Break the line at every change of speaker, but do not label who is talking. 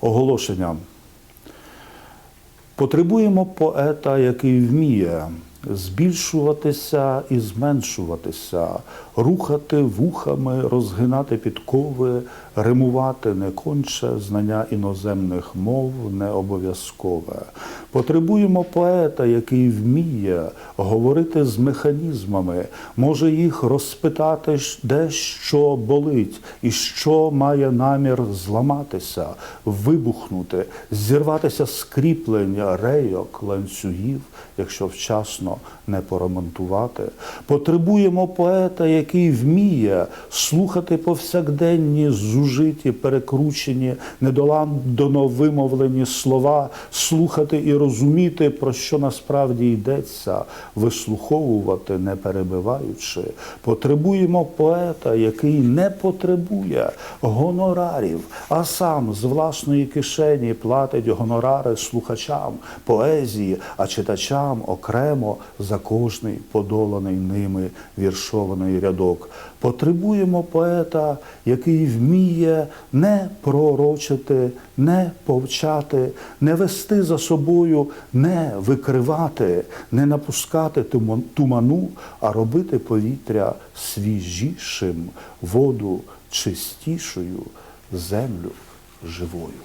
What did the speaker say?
Оголошення. Потребуємо поета, який вміє збільшуватися і зменшуватися, рухати вухами, розгинати підкови, римувати не конче, знання іноземних мов не обов'язкове. Потребуємо поета, який вміє говорити з механізмами, може їх розпитати, де що болить і що має намір зламатися, вибухнути, зірватися з кріплення, рейок, ланцюгів, якщо вчасно не поремонтувати. Потребуємо поета, який вміє слухати повсякденні, зужиті, перекручені, недоладно вимовлені слова, слухати і розуміти, про що насправді йдеться, вислуховувати, не перебиваючи. Потребуємо поета, який не потребує гонорарів, а сам з власної кишені платить гонорари слухачам поезії, а читачам окремо за кожний подоланий ними віршований рядок. Потребуємо поета, який вміє не пророчити, не повчати, не вести за собою, не викривати, не напускати туману, а робити повітря свіжішим, воду чистішою, землю живою.